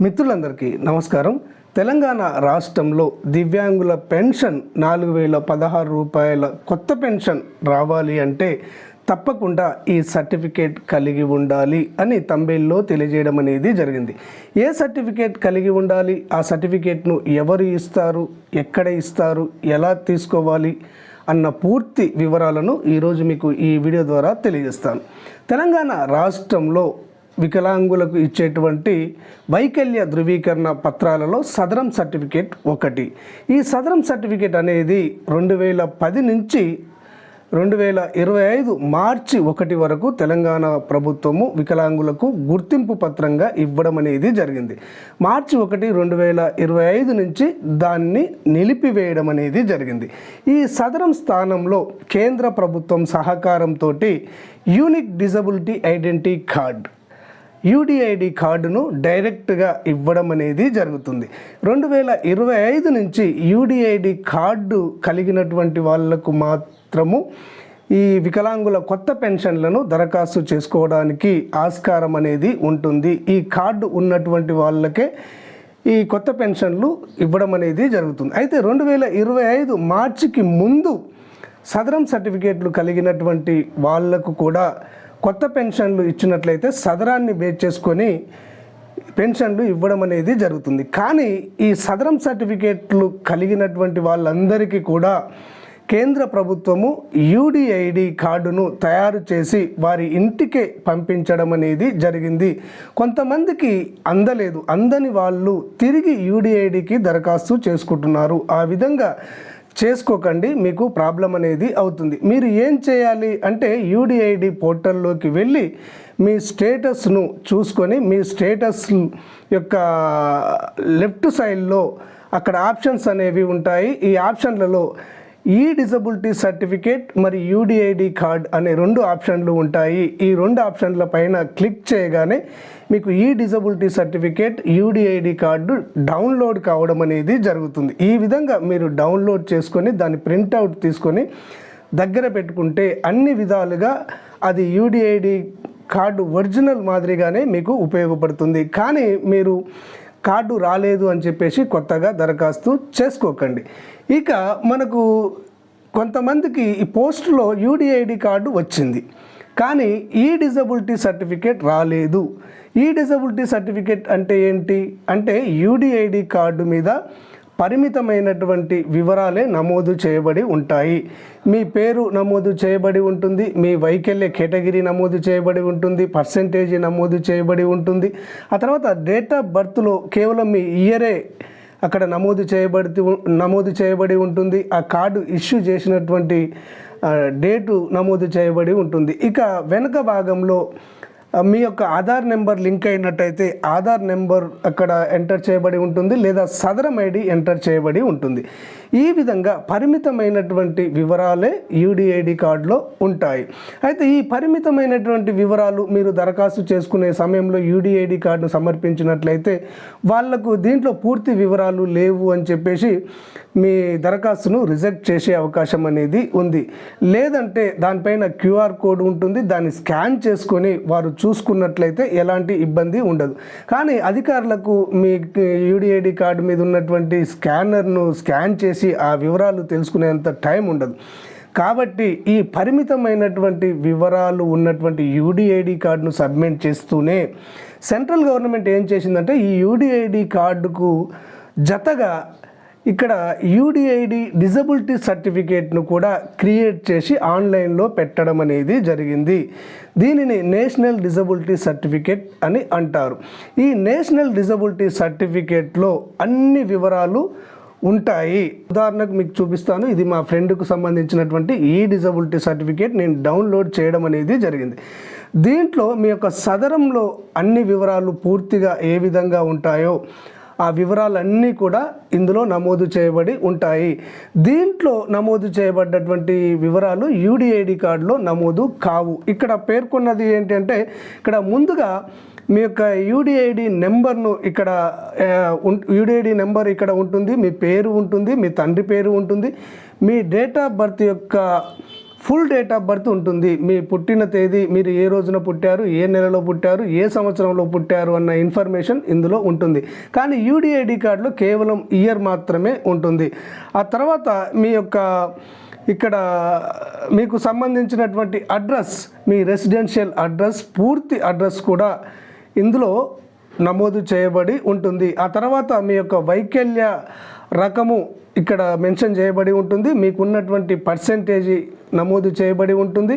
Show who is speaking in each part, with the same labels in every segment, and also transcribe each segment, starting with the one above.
Speaker 1: మిత్రులందరికీ నమస్కారం. తెలంగాణ రాష్ట్రంలో దివ్యాంగుల పెన్షన్ నాలుగు వేల పదహారు రూపాయల కొత్త పెన్షన్ రావాలి అంటే తప్పకుండా ఈ సర్టిఫికేట్ కలిగి ఉండాలి అని తంబేల్లో తెలియజేయడం అనేది జరిగింది. ఏ సర్టిఫికేట్ కలిగి ఉండాలి? ఆ సర్టిఫికేట్ను ఎవరు ఇస్తారు? ఎక్కడ ఇస్తారు? ఎలా తీసుకోవాలి? అన్న పూర్తి వివరాలను ఈరోజు మీకు ఈ వీడియో ద్వారా తెలియజేస్తాను. తెలంగాణ రాష్ట్రంలో వికలాంగులకు ఇచ్చేటువంటి వైకల్య ధృవీకరణ పత్రాలలో సదరం సర్టిఫికేట్ ఒకటి. ఈ సదరం సర్టిఫికేట్ అనేది రెండు వేల పది నుంచి రెండు వేల ఇరవై ఐదు మార్చి ఒకటి వరకు తెలంగాణ ప్రభుత్వము వికలాంగులకు గుర్తింపు పత్రంగా ఇవ్వడం అనేది జరిగింది. మార్చి ఒకటి రెండు వేల ఇరవై ఐదు నుంచి దాన్ని నిలిపివేయడం అనేది జరిగింది. ఈ సదరం స్థానంలో కేంద్ర ప్రభుత్వం సహకారంతో unique disability identity card UDID కార్డును డైరెక్ట్గా ఇవ్వడం అనేది జరుగుతుంది. రెండు వేల ఇరవై ఐదు నుంచి యూడిఐడి కార్డు కలిగినటువంటి వాళ్ళకు మాత్రము ఈ వికలాంగుల కొత్త పెన్షన్లను దరఖాస్తు చేసుకోవడానికి ఆస్కారం అనేది ఉంటుంది. ఈ కార్డు ఉన్నటువంటి వాళ్ళకే ఈ కొత్త పెన్షన్లు ఇవ్వడం అనేది జరుగుతుంది. అయితే రెండు వేల ఇరవై ఐదు మార్చికి ముందు సదరం సర్టిఫికేట్లు కలిగినటువంటి వాళ్ళకు కూడా కొత్త పెన్షన్లు ఇచ్చినట్లయితే సదరాన్ని బేస్ చేసుకొని పెన్షన్లు ఇవ్వడం అనేది జరుగుతుంది. కానీ ఈ సదరం సర్టిఫికేట్లు కలిగినటువంటి వాళ్ళందరికీ కూడా కేంద్ర ప్రభుత్వము యూడిఐడి కార్డును తయారు చేసి వారి ఇంటికే పంపించడం అనేది జరిగింది. కొంతమందికి అందలేదు. అందని వాళ్ళు తిరిగి యూడిఐడికి దరఖాస్తు చేసుకుంటున్నారు. ఆ విధంగా చేసుకోకండి మీకు ప్రాబ్లం అనేది అవుతుంది. మీరు ఏం చేయాలి అంటే యూడిఐడి పోర్టల్లోకి వెళ్ళి మీ స్టేటస్ను చూసుకొని మీ స్టేటస్ యొక్క లెఫ్ట్ సైడ్లో అక్కడ ఆప్షన్స్ అనేవి ఉంటాయి. ఈ ఆప్షన్లలో ఈ డిజబిలిటీ సర్టిఫికేట్ మరి యూడిఐడి కార్డ్ అనే రెండు ఆప్షన్లు ఉంటాయి. ఈ రెండు ఆప్షన్ల పైన క్లిక్ చేయగానే మీకు ఈ disability certificate UDID card download కావడం అనేది జరుగుతుంది. ఈ విధంగా మీరు డౌన్లోడ్ చేసుకొని దాన్ని ప్రింట్అవుట్ తీసుకొని దగ్గర పెట్టుకుంటే అన్ని విధాలుగా అది యూడిఐడి కార్డు ఒరిజినల్ మాదిరిగానే మీకు ఉపయోగపడుతుంది. కానీ మీరు కార్డు రాలేదు అని చెప్పేసి కొత్తగా దరఖాస్తు చేసుకోకండి. ఇక మనకు కొంతమందికి ఈ పోస్టులో యూడిఐడి కార్డు వచ్చింది. కానీ ఈ డిజబిలిటీ సర్టిఫికేట్ రాలేదు. ఈ డిజబిలిటీ సర్టిఫికేట్ అంటే ఏంటి? అంటే యూడిఐడి కార్డు మీద పరిమితమైనటువంటి వివరాలే నమోదు చేయబడి ఉంటాయి. మీ పేరు నమోదు చేయబడి ఉంటుంది. మీ వైకల్య కేటగిరీ నమోదు చేయబడి ఉంటుంది. పర్సంటేజ్ నమోదు చేయబడి ఉంటుంది. ఆ తర్వాత డేట్ ఆఫ్ బర్త్లో కేవలం మీ ఇయరే అక్కడ నమోదు చేయబడి నమోదు చేయబడి ఉంటుంది. ఆ కార్డు ఇష్యూ చేసినటువంటి డేటు నమోదు చేయబడి ఉంటుంది. ఇక వెనుక భాగంలో మీ యొక్క ఆధార్ నెంబర్ లింక్ అయినట్టయితే ఆధార్ నెంబర్ అక్కడ ఎంటర్ చేయబడి ఉంటుంది లేదా సదరం ఐడి ఎంటర్ చేయబడి ఉంటుంది. ఈ విధంగా పరిమితమైనటువంటి వివరాలే యూడిఐడి కార్డులో ఉంటాయి. అయితే ఈ పరిమితమైనటువంటి వివరాలు మీరు దరఖాస్తు చేసుకునే సమయంలో యూడిఐడి కార్డును సమర్పించినట్లయితే వాళ్ళకు దీంట్లో పూర్తి వివరాలు లేవు అని చెప్పేసి మీ దరఖాస్తును రిజెక్ట్ చేసే అవకాశం అనేది ఉంది. లేదంటే దానిపైన క్యూఆర్ కోడ్ ఉంటుంది. దాన్ని స్కాన్ చేసుకొని వారు చూసుకున్నట్లయితే ఎలాంటి ఇబ్బంది ఉండదు. కానీ అధికారులకు మీ యూడిఐడి కార్డు మీద ఉన్నటువంటి స్కానర్ను స్కాన్ చేసి ఆ వివరాలు తెలుసుకునేంత టైం ఉండదు. కాబట్టి ఈ పరిమితమైనటువంటి వివరాలు ఉన్నటువంటి యూడిఐడి కార్డును సబ్మిట్ చేస్తూనే సెంట్రల్ గవర్నమెంట్ ఏం చేసిందంటే ఈ యూడిఐడి కార్డుకు జతగా ఇక్కడ యూడిఐడి డిజబిలిటీ సర్టిఫికేట్ను కూడా క్రియేట్ చేసి ఆన్లైన్లో పెట్టడం అనేది జరిగింది. దీనిని నేషనల్ డిజబిలిటీ సర్టిఫికేట్ అని అంటారు. ఈ నేషనల్ డిజబిలిటీ సర్టిఫికేట్లో అన్ని వివరాలు ఉంటాయి. ఉదాహరణకు మీకు చూపిస్తాను. ఇది మా ఫ్రెండ్కు సంబంధించినటువంటి ఈ డిజబిలిటీ సర్టిఫికేట్ నేను డౌన్లోడ్ చేయడం అనేది జరిగింది. దీంట్లో మీ యొక్క సదరంలో అన్ని వివరాలు పూర్తిగా ఏ విధంగా ఉంటాయో ఆ వివరాలన్నీ కూడా ఇందులో నమోదు చేయబడి ఉంటాయి. దీంట్లో నమోదు చేయబడ్డటువంటి వివరాలు యూడిఐడి కార్డులో నమోదు కావు. ఇక్కడ పేర్కొన్నది ఏంటంటే ఇక్కడ ముందుగా మీ యొక్క యూడిఐడి నెంబర్ను ఇక్కడ యూడిఐడి నెంబర్ ఇక్కడ ఉంటుంది మీ పేరు ఉంటుంది మీ తండ్రి పేరు ఉంటుంది మీ డేట్ ఆఫ్ బర్త్ యొక్క ఫుల్ డేట్ ఆఫ్ బర్త్ ఉంటుంది. మీ పుట్టిన తేదీ మీరు ఏ రోజున పుట్టారు ఏ నెలలో పుట్టారు ఏ సంవత్సరంలో పుట్టారు అన్న ఇన్ఫర్మేషన్ ఇందులో ఉంటుంది. కానీ యూడిఐడి కార్డులో కేవలం ఇయర్ మాత్రమే ఉంటుంది. ఆ తర్వాత మీ యొక్క ఇక్కడ మీకు సంబంధించినటువంటి అడ్రస్ మీ రెసిడెన్షియల్ అడ్రస్ పూర్తి అడ్రస్ కూడా ఇందులో నమోదు చేయబడి ఉంటుంది. ఆ తర్వాత మీ యొక్క వైకల్య రకము ఇక్కడ మెన్షన్ చేయబడి ఉంటుంది. మీకు ఉన్నటువంటి పర్సెంటేజీ నమోదు చేయబడి ఉంటుంది.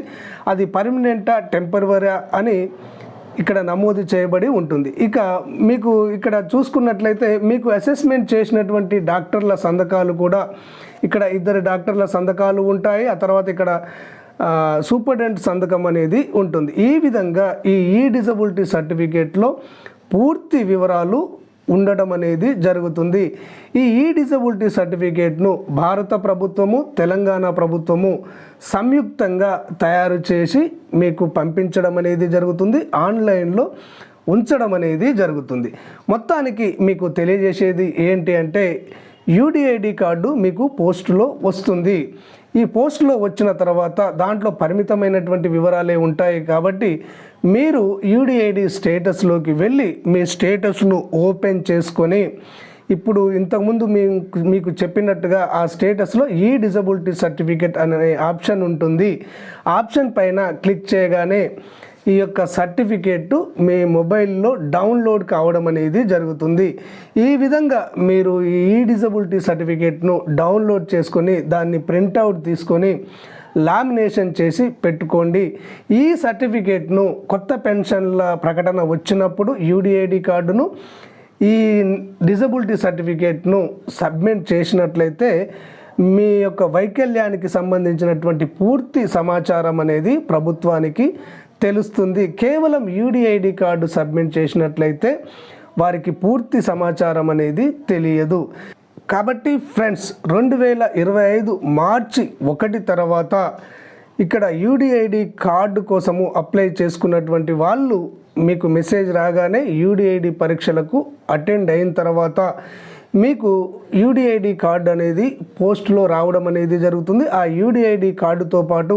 Speaker 1: అది పర్మనెంటా టెంపరవరా అని ఇక్కడ నమోదు చేయబడి ఉంటుంది. ఇక మీకు ఇక్కడ చూసుకున్నట్లయితే మీకు అసెస్మెంట్ చేసినటువంటి డాక్టర్ల సంతకాలు కూడా ఇక్కడ ఇద్దరు డాక్టర్ల సంతకాలు ఉంటాయి. ఆ తర్వాత ఇక్కడ సూపరింటెండెంట్ సంతకం అనేది ఉంటుంది. ఈ విధంగా ఈ ఈ డిజబిలిటీ సర్టిఫికేట్లో పూర్తి వివరాలు ఉండడం అనేది జరుగుతుంది. ఈ ఈ డిజబిలిటీ సర్టిఫికేట్ను భారత ప్రభుత్వము తెలంగాణ ప్రభుత్వము సంయుక్తంగా తయారు చేసి మీకు పంపించడం అనేది జరుగుతుంది. ఆన్లైన్లో ఉంచడం అనేది జరుగుతుంది. మొత్తానికి మీకు తెలియజేసేది ఏంటి అంటే యూడిఐడి కార్డు మీకు పోస్టులో వస్తుంది. ఈ పోస్టులో వచ్చిన తర్వాత దాంట్లో పరిమితమైనటువంటి వివరాలే ఉంటాయి కాబట్టి మీరు యూడిఐడి స్టేటస్లోకి వెళ్ళి మీ స్టేటస్ను ఓపెన్ చేసుకొని ఇప్పుడు ఇంతకుముందు మీకు మీకు చెప్పినట్టుగా ఆ స్టేటస్లో ఈ డిజబిలిటీ సర్టిఫికేట్ అనే ఆప్షన్ ఉంటుంది. ఆప్షన్ పైన క్లిక్ చేయగానే ఈ యొక్క సర్టిఫికేట్ మీ మొబైల్లో డౌన్లోడ్ కావడం అనేది జరుగుతుంది. ఈ విధంగా మీరు ఈ డిజబిలిటీ సర్టిఫికేట్ను డౌన్లోడ్ చేసుకొని దాన్ని ప్రింట్అవుట్ తీసుకొని లామినేషన్ చేసి పెట్టుకోండి. ఈ సర్టిఫికేట్ను కొత్త పెన్షన్ల ప్రకటన వచ్చినప్పుడు యూడిఐడి కార్డును ఈ డిజబిలిటీ సర్టిఫికేట్ను సబ్మిట్ చేసినట్లయితే మీ యొక్క వైకల్యానికి సంబంధించినటువంటి పూర్తి సమాచారం అనేది ప్రభుత్వానికి తెలుస్తుంది. కేవలం యూడిఐడి కార్డు సబ్మిట్ చేసినట్లయితే వారికి పూర్తి సమాచారం అనేది తెలియదు. కాబట్టి ఫ్రెండ్స్ రెండు వేల ఇరవై ఐదు మార్చి ఒకటి తర్వాత ఇక్కడ యూడిఐడి కార్డు కోసము అప్లై చేసుకున్నటువంటి వాళ్ళు మీకు మెసేజ్ రాగానే యూడిఐడి పరీక్షలకు అటెండ్ అయిన తర్వాత మీకు యూడిఐడి కార్డు అనేది పోస్ట్లో రావడం అనేది జరుగుతుంది. ఆ యూడిఐడి కార్డుతో పాటు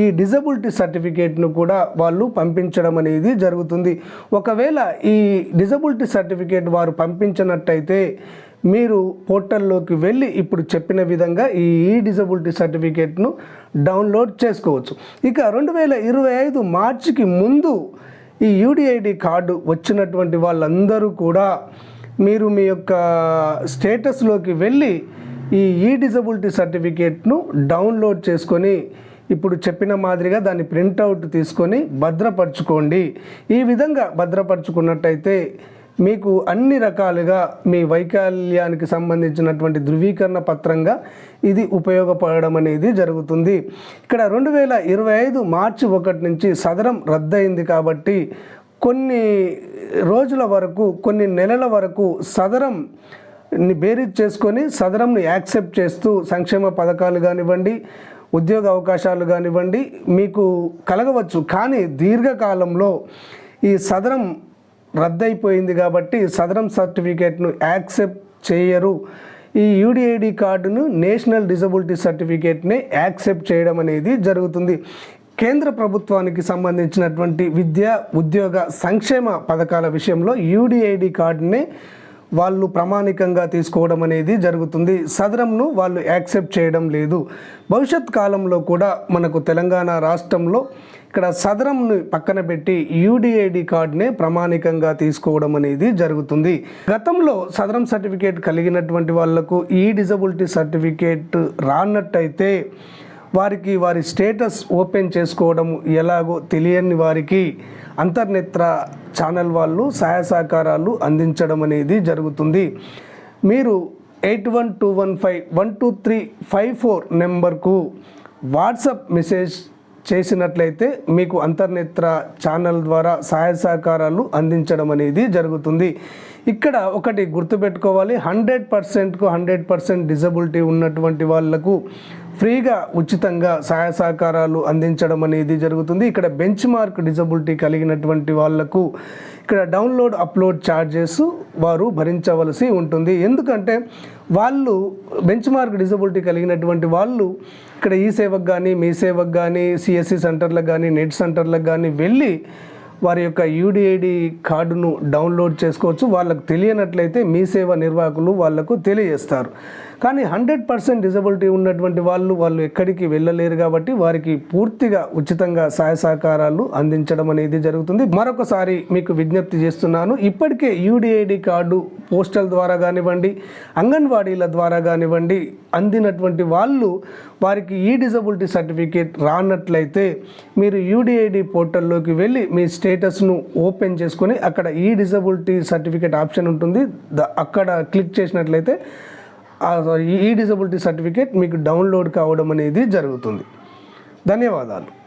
Speaker 1: ఈ డిజబిలిటీ సర్టిఫికేట్ను కూడా వాళ్ళు పంపించడం అనేది జరుగుతుంది. ఒకవేళ ఈ డిజబిలిటీ సర్టిఫికేట్ వారు పంపించినట్టయితే మీరు పోర్టల్లోకి వెళ్ళి ఇప్పుడు చెప్పిన విధంగా ఈ ఈ డిజబిలిటీ సర్టిఫికేట్ను డౌన్లోడ్ చేసుకోవచ్చు. ఇక రెండు వేల ఇరవై ఐదు మార్చికి ముందు ఈ యూడిఐడి కార్డు వచ్చినటువంటి వాళ్ళందరూ కూడా మీరు మీ యొక్క స్టేటస్లోకి వెళ్ళి ఈ ఈ డిజబిలిటీ సర్టిఫికేట్ను డౌన్లోడ్ చేసుకొని ఇప్పుడు చెప్పిన మాదిరిగా దాన్ని ప్రింట్అవుట్ తీసుకొని భద్రపరచుకోండి. ఈ విధంగా భద్రపరచుకున్నట్టయితే మీకు అన్ని రకాలుగా మీ వైకల్యానికి సంబంధించినటువంటి ధృవీకరణ పత్రంగా ఇది ఉపయోగపడడం అనేది జరుగుతుంది. ఇక్కడ రెండు వేల ఇరవై ఐదు మార్చి ఒకటి నుంచి సదరం రద్దయింది కాబట్టి కొన్ని రోజుల వరకు కొన్ని నెలల వరకు సదరం ని బేరీజ్ చేసుకొని సదరంను యాక్సెప్ట్ చేస్తూ సంక్షేమ పథకాలు కానివ్వండి ఉద్యోగ అవకాశాలు కానివ్వండి మీకు కలగవచ్చు. కానీ దీర్ఘకాలంలో ఈ సదరం రద్దయిపోయింది కాబట్టి సదరం సర్టిఫికేట్ను యాక్సెప్ట్ చేయరు. ఈ యూడిఐడి కార్డును నేషనల్ డిజబిలిటీ సర్టిఫికేట్ని యాక్సెప్ట్ చేయడం అనేది జరుగుతుంది. కేంద్ర ప్రభుత్వానికి సంబంధించినటువంటి విద్య ఉద్యోగ సంక్షేమ పథకాల విషయంలో యూడిఐడి కార్డుని వాళ్ళు ప్రామాణికంగా తీసుకోవడం అనేది జరుగుతుంది. సదరంను వాళ్ళు యాక్సెప్ట్ చేయడం లేదు. భవిష్యత్ కాలంలో కూడా మనకు తెలంగాణ రాష్ట్రంలో ఇక్కడ సదరంను పక్కన పెట్టి యూడిఐడి కార్డునే ప్రామాణికంగా తీసుకోవడం అనేది జరుగుతుంది. గతంలో సదరం సర్టిఫికేట్ కలిగినటువంటి వాళ్ళకు ఈ డిజబిలిటీ సర్టిఫికేట్ రానట్టయితే వారికి వారి స్టేటస్ ఓపెన్ చేసుకోవడం ఎలాగో తెలియని వారికి అంతర్నేత్ర ఛానల్ వాళ్ళు సహాయ సహకారాలు అందించడం అనేది జరుగుతుంది. మీరు eight one two one five one two three five four నెంబర్కు వాట్సాప్ మెసేజ్ చేసినట్లయితే మీకు అంతర్నేత్ర ఛానల్ ద్వారా సహాయ సహకారాలు అందించడం అనేది జరుగుతుంది. ఇక్కడ ఒకటి గుర్తుపెట్టుకోవాలి. హండ్రెడ్ పర్సెంట్కు హండ్రెడ్ పర్సెంట్ డిజబిలిటీ ఉన్నటువంటి వాళ్ళకు ఫ్రీగా ఉచితంగా సహాయ సహకారాలు అందించడం అనేది జరుగుతుంది. ఇక్కడ బెంచ్ మార్క్ డిజబిలిటీ కలిగినటువంటి వాళ్ళకు ఇక్కడ డౌన్లోడ్ అప్లోడ్ ఛార్జెస్ వారు భరించవలసి ఉంటుంది. ఎందుకంటే వాళ్ళు బెంచ్ మార్క్ డిజబిలిటీ కలిగినటువంటి వాళ్ళు ఇక్కడ ఈ సేవకు కానీ మీ సేవకు కానీ సిఎస్సి సెంటర్లకు కానీ నెట్ సెంటర్లకు కానీ వెళ్ళి వారి యొక్క యూడిఐడి కార్డును డౌన్లోడ్ చేసుకోవచ్చు. వాళ్ళకు తెలియనట్లయితే మీ సేవ నిర్వాహకులు వాళ్ళకు తెలియజేస్తారు. కానీ హండ్రెడ్ పర్సెంట్ డిజబిలిటీ ఉన్నటువంటి వాళ్ళు వాళ్ళు ఎక్కడికి వెళ్ళలేరు కాబట్టి వారికి పూర్తిగా ఉచితంగా సహాయ సహకారాలు అందించడం అనేది జరుగుతుంది. మరొకసారి మీకు విజ్ఞప్తి చేస్తున్నాను. ఇప్పటికే యూడిఐడి కార్డు పోస్టల్ ద్వారా కానివ్వండి అంగన్వాడీల ద్వారా కానివ్వండి అందినటువంటి వాళ్ళు వారికి ఈ డిజబిలిటీ సర్టిఫికేట్ రానట్లయితే మీరు యూడిఐడి పోర్టల్లోకి వెళ్ళి మీ స్టేటస్ను ఓపెన్ చేసుకొని అక్కడ ఈ డిజబిలిటీ సర్టిఫికేట్ ఆప్షన్ ఉంటుంది. అక్కడ క్లిక్ చేసినట్లయితే ఈ డిజబిలిటీ సర్టిఫికేట్ మీకు డౌన్లోడ్ కావడం అనేది జరుగుతుంది. ధన్యవాదాలు.